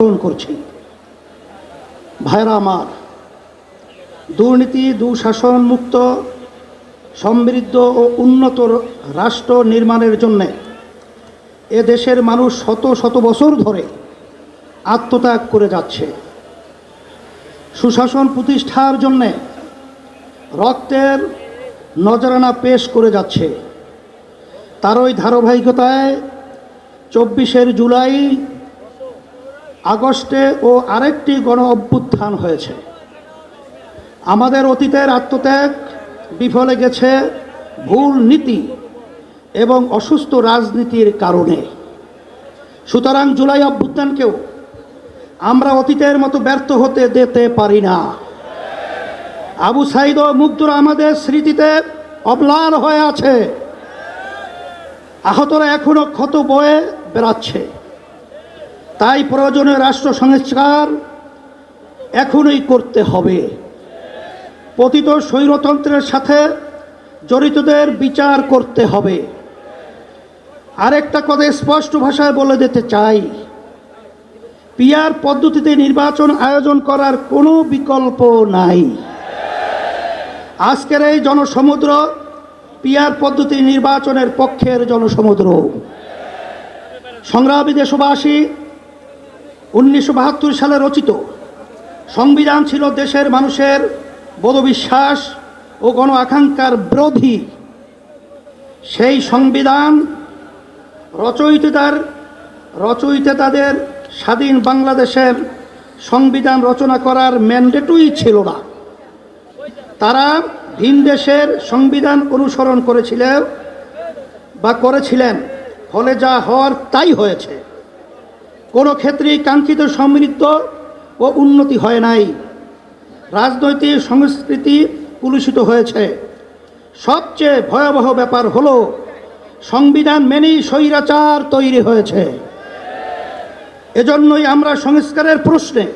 গ্রহণ করছি। ভাইরা আমার, দুর্নীতি, দুঃশাসন মুক্ত, সমৃদ্ধ ও উন্নত রাষ্ট্র নির্মাণের জন্য এ দেশের মানুষ শত শত বছর ধরে আত্মত্যাগ করে যাচ্ছে। সুশাসন প্রতিষ্ঠার জন্যে রক্তের নজরানা পেশ করে যাচ্ছে। তারই ধারাবাহিকতায় চব্বিশের জুলাই আগস্টে ও আরেকটি গণ অভ্যুত্থান হয়েছে। আমাদের অতীতের আত্মত্যাগ, বিফলে গেছে ভুল নীতি এবং অসুস্থ রাজনীতির কারণে। সুতরাং জুলাই অভ্যুত্থানকেও আমরা অতীতের মতো ব্যর্থ হতে দিতে পারি না। আবু সাইদ ও আমাদের স্মৃতিতে অম্লান হয়ে আছে। আহতরা এখনও ক্ষত বয়ে বেড়াচ্ছে। তাই প্রয়োজনে রাষ্ট্র সংস্কার এখনই করতে হবে। পতিত স্বৈরতন্ত্রের সাথে জড়িতদের বিচার করতে হবে। আরেকটা কথা স্পষ্ট ভাষায় বলে দিতে চাই। পিয়ার পদ্ধতিতে নির্বাচন আয়োজন করার কোনো বিকল্প নাই। আজকের এই জনসমুদ্র পিয়ার পদ্ধতি নির্বাচনের পক্ষের জনসমুদ্র। সংগ্রামী দেশবাসী উনিশশো বাহাত্তর সালে রচিত। সংবিধান ছিল দেশের মানুষের বোধবিশ্বাস ও গণ আকাঙ্ক্ষার বিরোধী। সেই সংবিধান রচয়িতার, রচয়িতাদের স্বাধীন বাংলাদেশের সংবিধান রচনা করার ম্যান্ডেটই ছিল না। তারা ভিন দেশের সংবিধান অনুসরণ করেছিলেন বা করেছিলেন। ফলে যা হওয়ার তাই হয়েছে। কোনো ক্ষেত্রেই কাঙ্ক্ষিত সমৃদ্ধ ও উন্নতি হয় নাই। রাজনৈতিক সংস্কৃতি কুলুষিত হয়েছে। সবচেয়ে ভয়াবহ ব্যাপার হলো, সংবিধান মেনেই স্বৈরাচার তৈরি হয়েছে। এজন্যই আমরা সংস্কারের প্রশ্নে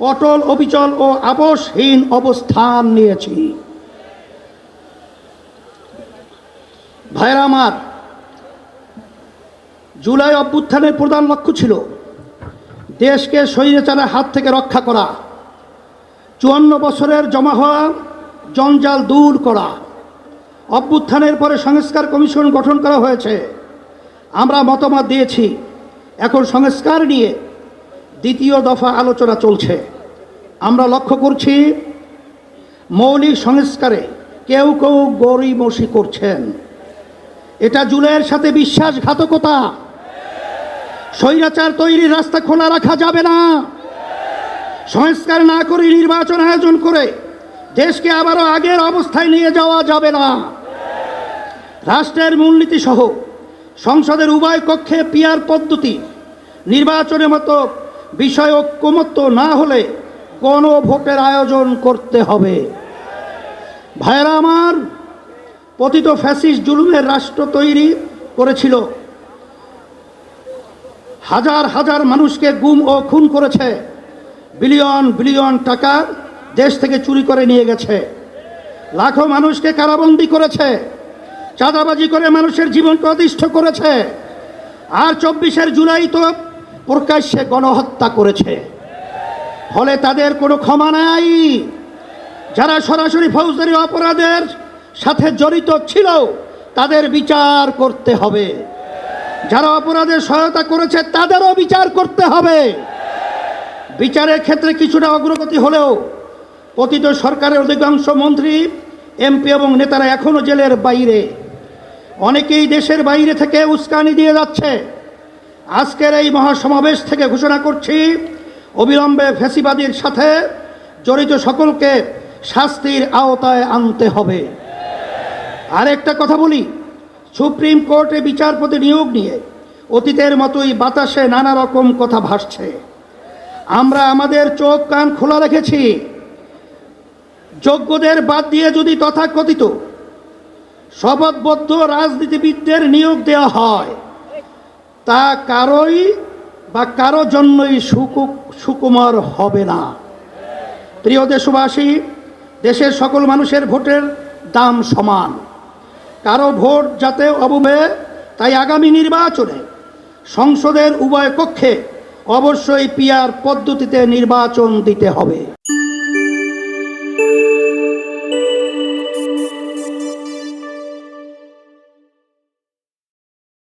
অটল, অবিচল ও আবশহীন অবস্থান নিয়েছি। ভাইরা আমার, জুলাই অভ্যুত্থানের প্রধান লক্ষ্য ছিল দেশকে স্বৈরাচারের হাত থেকে রক্ষা করা, চুয়ান্ন বছরের জমা হওয়া জঞ্জাল দূর করা, অভ্যুত্থানের পরে সংস্কার কমিশন গঠন করা হয়েছে। আমরা মতামত দিয়েছি, এখন সংস্কার নিয়ে দ্বিতীয় দফা আলোচনা চলছে। আমরা লক্ষ্য করছি, মৌলিক সংস্কারে কেউ কেউ গরিমসি করছেন। এটা জুলাইয়ের সাথে বিশ্বাসঘাতকতা। স্বৈরাচার তৈরির রাস্তা খোলা রাখা যাবে না। সংস্কার না করে নির্বাচন আয়োজন করে দেশকে আবারও আগের অবস্থায় নিয়ে যাওয়া যাবে না। রাষ্ট্রের মূলনীতি সহ সংসদের উভয় কক্ষে পিয়ার পদ্ধতি নির্বাচনের মতো বিষয় ঐক্যমত্য না হলে গণভোটের আয়োজন করতে হবে। ভাইরা আমার, পতিত ফ্যাসিস্ট জুলুমের রাষ্ট্র তৈরি করেছিল। হাজার হাজার মানুষকে গুম ও খুন করেছে। বিলিয়ন বিলিয়ন টাকা দেশ থেকে চুরি করে নিয়ে গেছে। লাখো মানুষকে কারাবন্দি করেছে। চাঁদাবাজি করে মানুষের জীবনকে অতিষ্ঠ করেছে। আর চব্বিশের জুলাই তো প্রকাশ্যে গণহত্যা করেছে। ফলে তাদের কোনো ক্ষমা নাই। যারা সরাসরি ফৌজদারি অপরাধের সাথে জড়িত ছিল, তাদের বিচার করতে হবে। যারা অপরাধের সহায়তা করেছে, তাদেরও বিচার করতে হবে। বিচারের ক্ষেত্রে কিছুটা অগ্রগতি হলেও পতিত সরকারের অধিকাংশ মন্ত্রী, এমপি এবং নেতারা এখনও জেলের বাইরে। অনেকেই দেশের বাইরে থেকে উস্কানি দিয়ে যাচ্ছে। আজকের এই মহাসমাবেশ থেকে ঘোষণা করছি, অবিলম্বে ফেসিবাদীর সাথে জড়িত সকলকে শাস্তির আওতায় আনতে হবে। আরেকটা কথা বলি সুপ্রিম কোর্টে বিচারপতি নিয়োগ নিয়ে অতীতের মতোই বাতাসে নানা রকম কথা ভাসছে। আমরা আমাদের চোখ কান খোলা রেখেছি। যোগ্যদের বাদ দিয়ে যদি তথাকথিত শপথবদ্ধ রাজনীতিবিদদের নিয়োগ দেওয়া হয়, তা কারোই বা কারও জন্যই সুকু, সুকুমার হবে না। প্রিয় দেশবাসী, দেশের সকল মানুষের ভোটের দাম সমান। কারও ভোট যাতে অবমে তাই আগামী নির্বাচনে সংসদের উভয় কক্ষে অবশ্যই পিয়ার পদ্ধতিতে নির্বাচন দিতে হবে।